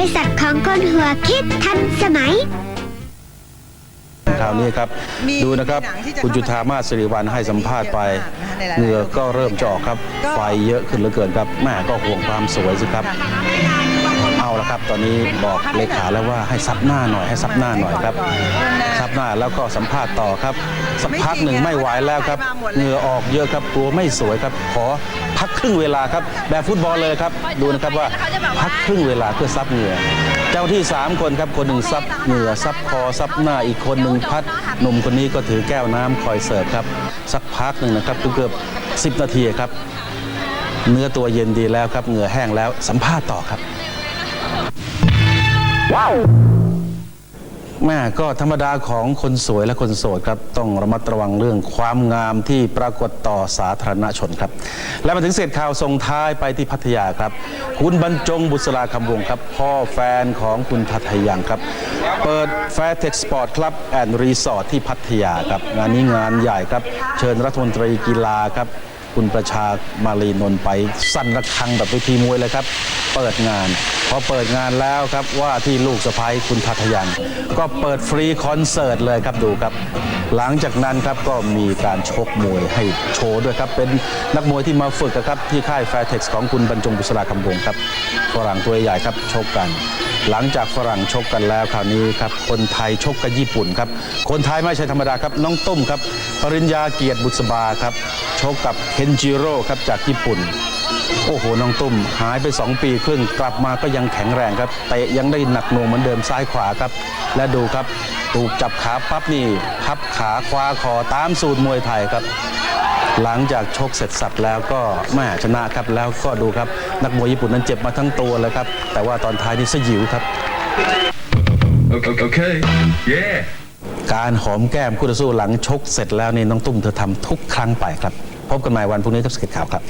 ริษัทของคนหัวคิดทันสมัย คราวนี้ครับ มีดูนะครับ มีหนังที่จะคุณจุธามาศสิริวัลให้สัมภาษณ์ไปเยอะมากนะคะในหลายๆเหงื่อก็เริ่มจะออกครับ ก็ ไฟเยอะขึ้นเหลือเกินครับแม่ก็ห่วงความสวยสิครับ เอาละครับ ตอนนี้บอกเลขาแล้วว่าให้ซับหน้าหน่อยให้ซับหน้าหน่อยครับซับหน้าแล้วก็สัมภาษณ์ต่อครับสักพักหนึ่งไม่ไหวแล้วครับเหงื่อออกเยอะครับกลัวไม่สวยครับ ขอ พักครึ่งเวลาครับแบบฟุตบอลเลยครับดูนะครับว่าพักครึ่งเวลาเพื่อซับเหงื่อเจ้าที่ 3 คนครับคนหนึ่งซับเหงื่อซับคอซับหน้าอีกคนหนึ่งพัดหนุ่มคนนี้ก็ถือแก้วน้ำคอยเสิร์ฟครับสักพักหนึ่งนะครับเกือบ10นาทีครับ เนื้อตัวเย็นดีแล้วครับเหงื่อแห้งแล้วสัมภาษณ์ต่อครับ แม่ก็ธรรมดาของคนสวยและคนโสดครับต้องระมัดระวังเรื่องความงามที่ปรากฏต่อสาธารณชนครับ และมาถึงเศษข่าวส่งท้ายไปที่พัทยาครับ คุณบรรจงบุษราคำวงครับ พ่อแฟนของคุณทัทยังครับ เปิดแฟร์เทคสปอร์ตคลับแอนด์รีสอร์ทที่พัทยาครับ งานนี้งานใหญ่ครับ เชิญรัฐมนตรีกีฬาครับ คุณประชามาลีนนไป สั่นระฆังแบบเวทีมวยเลยครับ เปิดงาน พอเปิดงานแล้วครับว่าที่ลูกสะพ้ยคุณทัทยัน ก็เปิดฟรีคอนเสิร์ตเลยครับดูครับ หลังจากนั้นครับก็มีการชกมวยให้โชว์ด้วยครับ เป็นนักมวยที่มาฝึกครับที่ค่ายแฟร์เท็กซ์ของคุณบรรจงบุษราคำวงครับฝรั่งตัวใหญ่ครับชกกัน หลังจากฝรั่งชกกันแล้วคราวนี้ครับคนไทยชกกับญี่ปุ่นครับคนไทยไม่ใช่ธรรมดาครับน้องตุ้มครับ ปริญญาเกียรติบุษบาครับชกกับเคนจิโร่ครับจากญี่ปุ่นโอ้โห น้องตุ้มหายไป 2 ปีครึ่งกลับมาก็ยังแข็งแรงครับเตะยังได้หนักหน่วงเหมือนเดิมซ้ายขวาครับ และดูครับ ถูกจับขาปั๊บนี่พับขาคว้าคอตามสูตรมวยไทยครับ หลังจากชกเสร็จสับแล้วก็แม่ชนะครับแล้วก็ดูครับนักมวยญี่ปุ่นนั้นเจ็บมาทั้งตัวเลยครับ แต่ว่าตอนท้ายนี่สยิวครับ Okay. okay. Yeah. การหอมแก้มคู่ต่อสู้หลังชกเสร็จแล้วนี่น้องตุ้มเธอทำทุกครั้งไปครับ พบกันใหม่วันพรุ่งนี้กับสเก็ตข่าวครับ